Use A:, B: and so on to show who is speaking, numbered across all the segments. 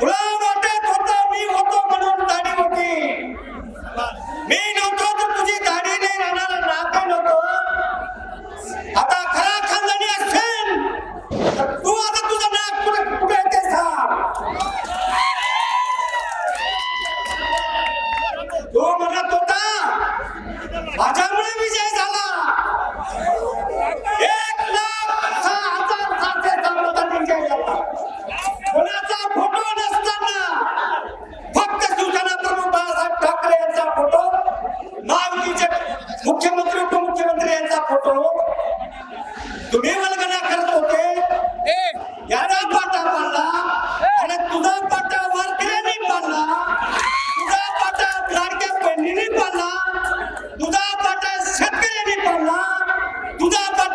A: 보라! मुख्यमंत्री उपमुख्यमंत्री यांचा फोटो तुम्ही वल्गना करत होते. याला पाटा पाडला आणि तुझा पाटा वारकऱ्याने पाडला तुझा पाटा लाडक्या बहिणीने पाडला तुझा पाटा शेतकऱ्याने पाडला तुझा पाटा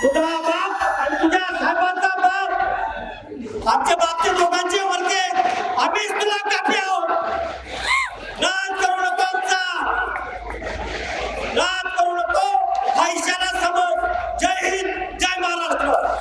A: तुझा बाप आणि तुझ्या साहेबांचा बाप आमच्या बापच्या दोघांचे